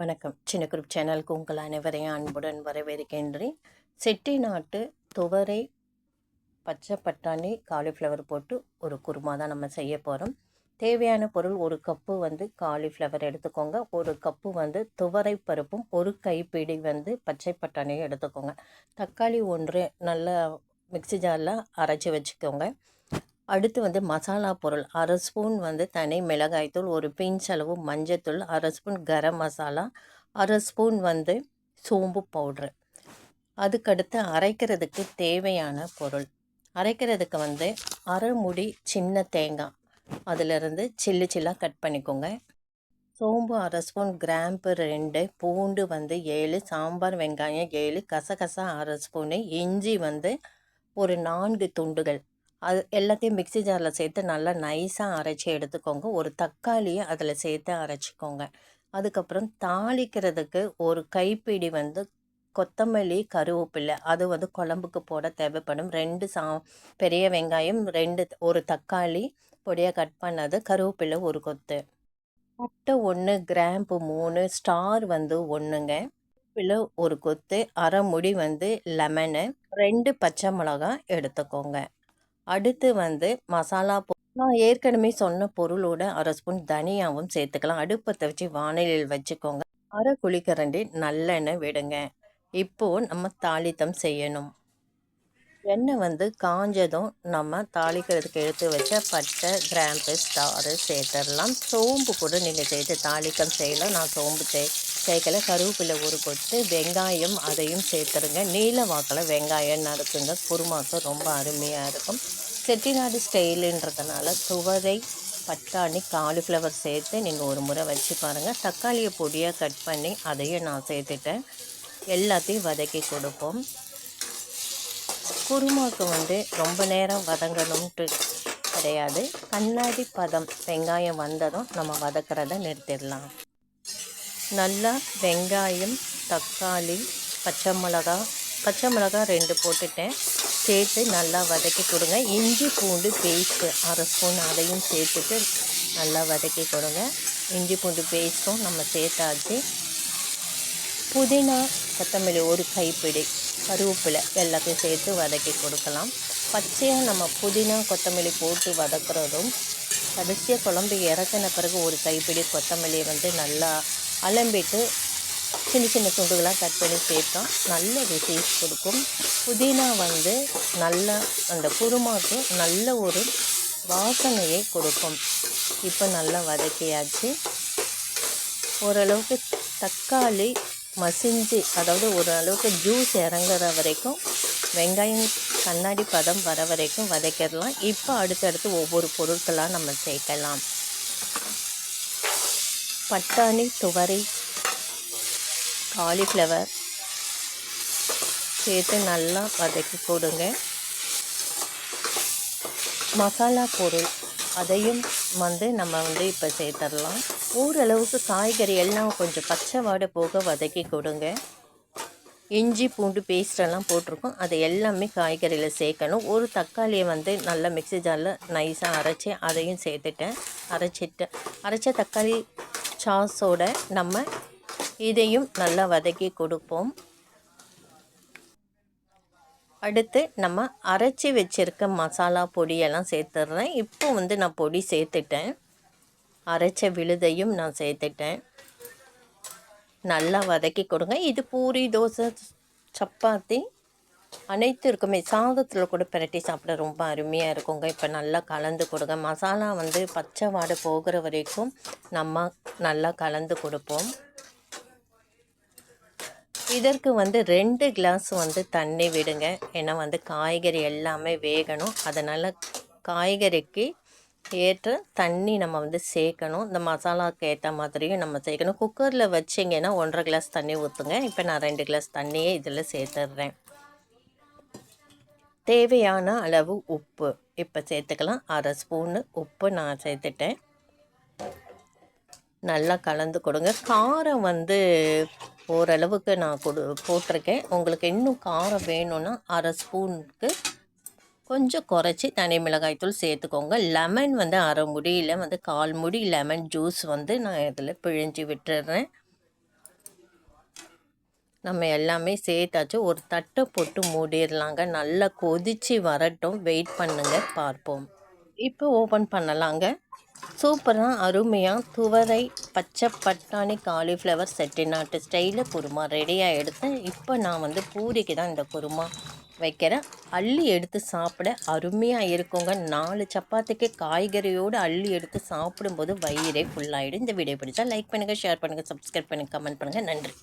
வணக்கம். சின்ன குரூப் சேனலுக்கு உங்கள் அனைவரையும் அன்புடன் வரவேற்கின்றேன். செட்டிநாட்டு துவரை பச்சை பட்டாணி காலிஃப்ளவர் போட்டு ஒரு குருமா தான் நம்ம செய்ய போகிறோம் தேவையான பொருள் ஒரு கப்பு வந்து காலிஃப்ளவர் எடுத்துக்கோங்க. ஒரு கப்பு வந்து துவரை பருப்பும் ஒரு கைப்பிடி வந்து பச்சை பட்டாணியும் எடுத்துக்கோங்க. தக்காளி ஒன்று நல்லா மிக்ஸி ஜாரில் அரைச்சி வச்சுக்கோங்க. அடுத்து வந்து மசாலா பொருள். அரை ஸ்பூன் வந்து தனி மிளகாய்த்தூள் ஒரு பிஞ்ச் அளவு மஞ்சத்தூள் அரை ஸ்பூன் கரம் மசாலா அரை ஸ்பூன் வந்து சோம்பு பவுட்ரு. அதுக்கடுத்து அரைக்கிறதுக்கு தேவையான பொருள். அரைக்கிறதுக்கு வந்து அரை முடி சின்ன தேங்காய். அதிலிருந்து சில்லு சில்லாக கட் பண்ணிக்கோங்க. சோம்பு அரை ஸ்பூன் கிராம்பு ரெண்டு பூண்டு வந்து ஏழு சாம்பார் வெங்காயம் ஏழு கசகசா அரை ஸ்பூனு இஞ்சி வந்து ஒரு நான்கு துண்டுகள். அது எல்லாத்தையும் மிக்ஸி ஜாரில் சேர்த்து நல்லா நைஸாக அரைச்சி எடுத்துக்கோங்க. ஒரு தக்காளியை அதில் சேர்த்து அரைச்சிக்கோங்க. அதுக்கப்புறம் தாளிக்கிறதுக்கு ஒரு கைப்பிடி வந்து கொத்தமல்லி கருவேப்பிலை. அது வந்து குழம்புக்கு போட தேவைப்படும். ரெண்டு சா பெரிய வெங்காயம் ரெண்டு ஒரு தக்காளி பொடியாக கட் பண்ணது கருவேப்பிலை ஒரு கொத்து. முட்டை ஒன்று கிராம்பு மூணு ஸ்டார் வந்து ஒன்றுங்க பிள்ளை ஒரு கொத்து அரை முடி வந்து லெமனு ரெண்டு பச்சை மிளகா எடுத்துக்கோங்க. அடுத்து வந்து மசாலா நான் ஏற்கனவே சொன்ன பொருளோட அரை ஸ்பூன் தனியாவும் சேர்த்துக்கலாம். அடுப்பத்தை வச்சு வானிலையில் வச்சுக்கோங்க. அரை குழிக்கரண்டி நல்லெண்ணெய் விடுங்க. இப்போது நம்ம தாளித்தம் செய்யணும். எண்ணெய் வந்து காஞ்சதும் நம்ம தாளிக்கிறதுக்கு எடுத்து வச்ச பட்டை கிராம்பு ஸ்டாரு சேர்த்துடலாம். சோம்பு கூட நீங்கள் சேர்த்து தாளிக்கம் செய்யலாம். நான் சோம்பு சே சேர்க்கல கருவேப்பிலை ஒரு கொத்து வெங்காயம் அதையும் சேர்த்துருங்க. நீல வாக்கில் வெங்காயம் நறுக்குங்க குருமாக்கு ரொம்ப அருமையாக இருக்கும். செட்டிநாடு ஸ்டைலுன்றதுனால துவரை பட்டாணி காலிஃப்ளவர் சேர்த்து நீங்கள் ஒரு முறை வச்சு பாருங்கள் தக்காளியை பொடியாக கட் பண்ணி அதையும் நான் சேர்த்துட்டேன். எல்லாத்தையும் வதக்கி கொடுப்போம். குருமாவுக்கு வந்து ரொம்ப நேரம் வதங்கணும்ட்டு கிடையாது. கண்ணாடி பதம் வெங்காயம் வந்ததும் நம்ம வதக்கிறத நிறுத்திடலாம். நல்லா வெங்காயம் தக்காளி பச்சை மிளகா. பச்சை மிளகா ரெண்டு போட்டுட்டேன். சேர்த்து நல்லா வதக்கி கொடுங்க. இஞ்சி பூண்டு பேஸ்ட்டு அரை ஸ்பூன் அதையும் சேர்த்துட்டு நல்லா வதக்கி கொடுங்க. இஞ்சி பூண்டு பேஸ்ட்டும் நம்ம சேர்த்தாச்சு. புதினா கொத்தமல்லி ஒரு கைப்பிடி கருவேப்பிலை எல்லாத்தையும் சேர்த்து வதக்கி கொடுக்கலாம். பச்சையாக நம்ம புதினா கொத்தமல்லி போட்டு வதக்குறதும் கடைசியாக குழம்பு இறக்கின பிறகு ஒரு கைப்பிடி கொத்தமல்லியை வந்து நல்லா அலம்பிட்டு சின்ன சின்ன துண்டுகளாக கட் பண்ணி சேர்த்தோம். நல்ல ருசி கொடுக்கும். புதினா வந்து நல்ல அந்த குருமாவுக்கு நல்ல ஒரு வாசனையை கொடுக்கும். இப்போ நல்லா வதக்கியாச்சு. ஓரளவுக்கு தக்காளி மசிஞ்சு அதாவது ஓரளவுக்கு ஜூஸ் இறங்குற வரைக்கும் வெங்காயம் கண்ணாடி பதம் வர வரைக்கும் வதக்கிடலாம். இப்போ அடுத்தடுத்து ஒவ்வொரு பொருட்களாக நம்ம சேர்க்கலாம். பட்டாணி துவரை காலிஃப்ளவர் சேர்த்து நல்லா வதக்கி கொடுங்க மசாலா பொருள் அதையும் வந்து நம்ம வந்து இப்போ சேர்த்துடலாம் ஓரளவுக்கு காய்கறி எல்லாம் கொஞ்சம் பச்சை வாடை போக வதக்கி கொடுங்க. இஞ்சி பூண்டு பேஸ்டெல்லாம் போட்டிருக்கோம். அதை எல்லாமே காய்கறியில் சேர்க்கணும். ஒரு தக்காளியை வந்து நல்லா மிக்சி ஜாரில் நைஸாக அரைச்சி அதையும் சேர்த்துட்டேன். அரைச்சிட்டு அரைச்ச தக்காளி சாஸோட நம்ம இதையும் நல்லா வதக்கி கொடுப்போம். அடுத்து நம்ம அரைச்சி வச்சுருக்க மசாலா பொடியெல்லாம் சேர்த்துட்றேன். இப்போ வந்து நான் பொடி சேர்த்துட்டேன். அரைச்ச விழுதையும் நான் சேர்த்துட்டேன். நல்லா வதக்கி கொடுங்க. இது பூரி தோசை சப்பாத்தி அனைத்து இருக்குமே சாதத்தில் கூட பிரட்டி சாப்பிட ரொம்ப அருமையாக இருக்குங்க. இப்போ நல்லா கலந்து கொடுங்க. மசாலா வந்து பச்சை வாடை போகிற வரைக்கும் நம்ம நல்லா கலந்து கொடுப்போம். இதற்கு வந்து ரெண்டு கிளாஸ் வந்து தண்ணி விடுங்க. ஏன்னா வந்து காய்கறி எல்லாமே வேகணும். அதனால் காய்கறிக்கு ஏற்ற தண்ணி நம்ம வந்து சேர்க்கணும். இந்த மசாலாவுக்கு ஏற்ற மாதிரியும் நம்ம சேர்க்கணும். குக்கரில் வச்சிங்கன்னா ஒன்றரை கிளாஸ் தண்ணி ஊற்றுங்க இப்போ நான் ரெண்டு கிளாஸ் தண்ணியே இதில் சேர்த்துட்றேன் தேவையான அளவு உப்பு. இப்போ சேர்த்துக்கலாம். அரை ஸ்பூனு உப்பு நான் சேர்த்துட்டேன். நல்லா கலந்து கொடுங்க. காரம் வந்து ஓரளவுக்கு நான் கொடு போட்டிருக்கேன். உங்களுக்கு இன்னும் காரம் வேணும்னா அரை ஸ்பூனுக்கு கொஞ்சம் குறைச்சி தனி மிளகாய்த்தூள் சேர்த்துக்கோங்க. லெமன் வந்து அரை முடியில் வந்து கால் முடி லெமன் ஜூஸ் வந்து நான் இதில் பிழிஞ்சு விட்டுடுறேன் நம்ம எல்லாமே சேர்த்தாச்சு. ஒரு தட்டை போட்டு மூடிடலாங்க. நல்லா கொதிச்சு வரட்டும். வெயிட் பண்ணுங்க. பார்ப்போம். இப்போ ஓப்பன் பண்ணலாங்க. சூப்பராக அருமையாக துவரை பச்சை பட்டாணி காலிஃப்ளவர் செட்டிநாட்டு ஸ்டைலில் குருமா ரெடியாக எடுத்தேன் இப்போ நான் வந்து பூரிக்கு தான் இந்த குருமா வைக்கிறேன். அள்ளி எடுத்து சாப்பிட அருமையாக இருக்குங்க. நாலு சப்பாத்திக்கு காய்கறியோடு அள்ளி எடுத்து சாப்பிடும்போது வயிறே ஃபுல்லாகிடும் இந்த வீடியோ பிடிச்சா லைக் பண்ணுங்கள் ஷேர் பண்ணுங்கள் சப்ஸ்கிரைப் பண்ணுங்கள் கமெண்ட் பண்ணுங்கள் நன்றி.